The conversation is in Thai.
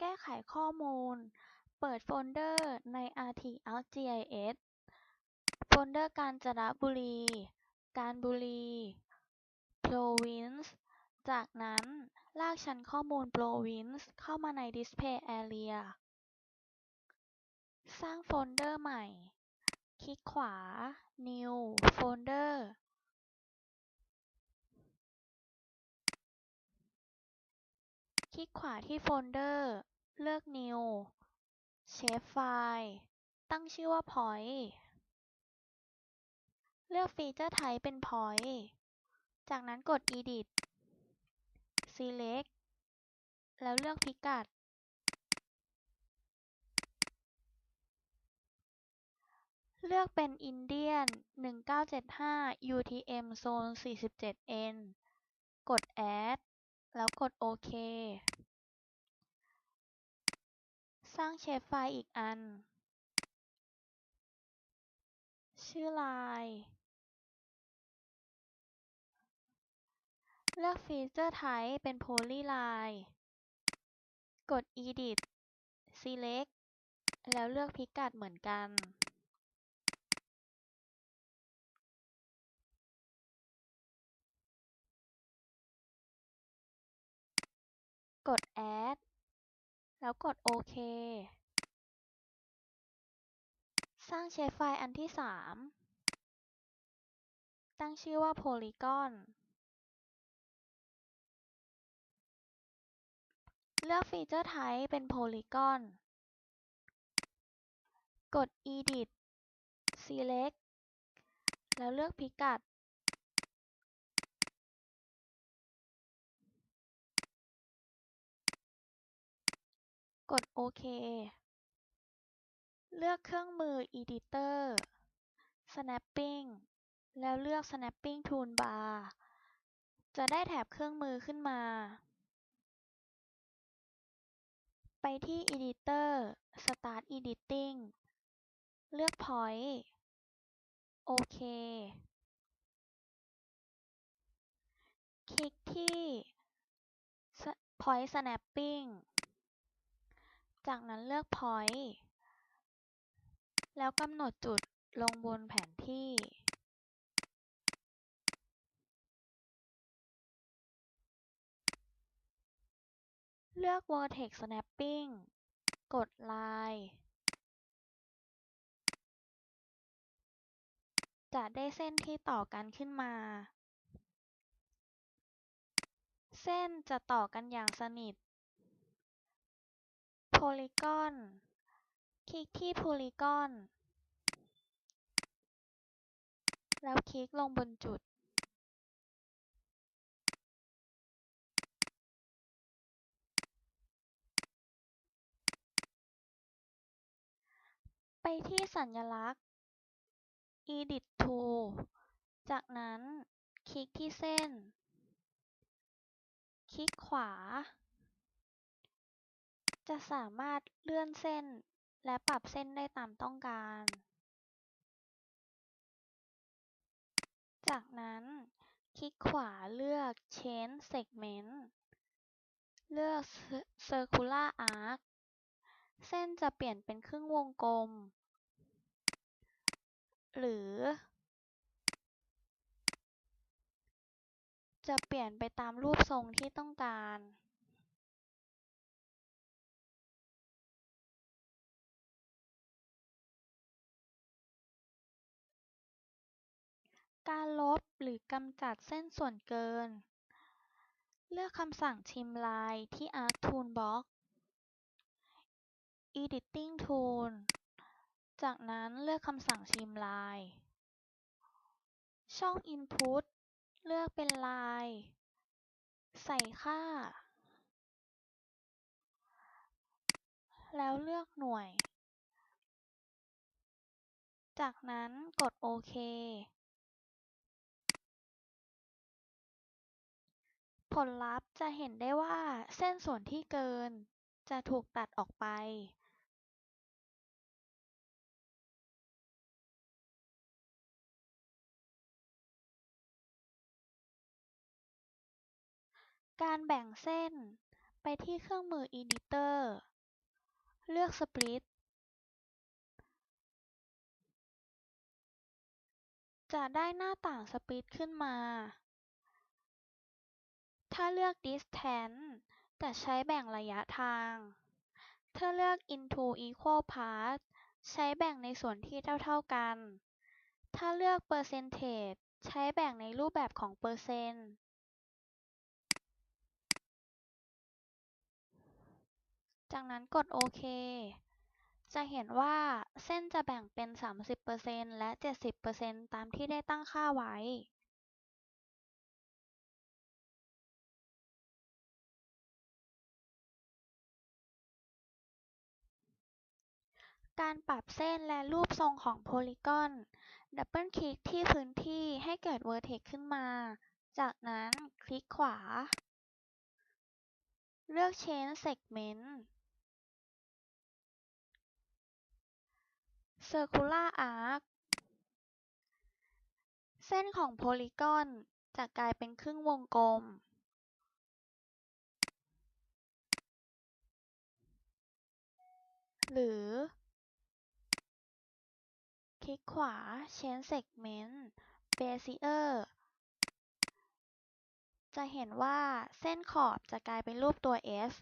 แก้ไขข้อมูล เปิดโฟลเดอร์ใน artiarcgis โฟลเดอร์กาญจนบุรี กาญบุรี province จากนั้นลากชั้นข้อมูล province เข้ามาใน display area สร้างโฟลเดอร์ใหม่ คลิกขวา new folder คลิกขวาที่โฟลเดอร์ เลือก new shapefile ตั้งชื่อว่า point เลือกฟีเจอร์ไทป์เป็น point จากนั้นกด edit select แล้วเลือกพิกัด เลือกเป็นอินเดียน 1975 UTM โซน47 N กด add แล้วกดโอเค สร้างเชฟไฟล์อีกอันชื่อไลน์เลือกฟีเจอร์ไทป์เป็น polyline กด edit select แล้วเลือกพิกัดเหมือนกัน กด add แล้วกดโอเค สร้างเชฟไฟล์อันที่สามตั้งชื่อว่า polygon เลือกฟีเจอร์ไทป์เป็น polygon กด edit select แล้วเลือกพิกัด กดโอเค เลือกเครื่องมือ editor snapping แล้วเลือก snapping toolbar จะได้แถบเครื่องมือขึ้นมา ไปที่ editor start editing เลือก point โอเค คลิกที่ point snapping จากนั้นเลือก point แล้วกำหนดจุดลงบนแผนที่เลือก vertex snapping กด line จะได้เส้นที่ต่อกันขึ้นมา เส้นจะต่อกันอย่างสนิท polygon คลิกที่ polygon แล้วคลิกลงบนจุด ไปที่สัญลักษณ์ edit tool จากนั้นคลิกที่เส้น คลิกขวา จะสามารถเลื่อนเส้นและปรับเส้นได้ตามต้องการ จากนั้น คลิกขวาเลือก change segment เลือก circular arc เส้นจะเปลี่ยนเป็นครึ่งวงกลม หรือ จะเปลี่ยนไปตามรูปทรงที่ต้องการ การลบหรือกำจัดเส้นส่วนเกิน เลือกคำสั่ง trimline ที่ arc toolbox editing tool จากนั้นเลือกคำสั่ง trimline ช่อง input เลือกเป็น line ใส่ค่า แล้วเลือกหน่วย จากนั้นกดโอเค ผลลัพธ์จะเห็นได้ว่าเส้นส่วนที่เกินจะถูกตัดออกไปการแบ่งเส้นไปที่เครื่องมือ editor เลือก Split จะได้หน้าต่าง Split ขึ้นมา ถ้าเลือก Distance จะใช้แบ่งระยะทาง ถ้าเลือก Into Equal Parts ใช้แบ่งในส่วนที่เท่าๆกัน ถ้าเลือก Percentage ใช้แบ่งในรูปแบบของเปอร์เซ็นต์ จากนั้นกดโอเค จะเห็นว่าเส้นจะแบ่งเป็น 30%และ 70%ตามที่ได้ตั้งค่าไว้ การปรับเส้นและรูปทรงของโพลีกอน ดับเบิลคลิกที่พื้นที่ให้เกิดเวอร์เท็กซ์ขึ้นมา จากนั้นคลิกขวา เลือก Change Segment Circular Arc เส้นของโพลีกอนจะกลายเป็นครึ่งวงกลม หรือ ลิกขวา Change Segment Bezier จะเห็นว่าเส้นขอบจะกลายเป็นรูปตัว S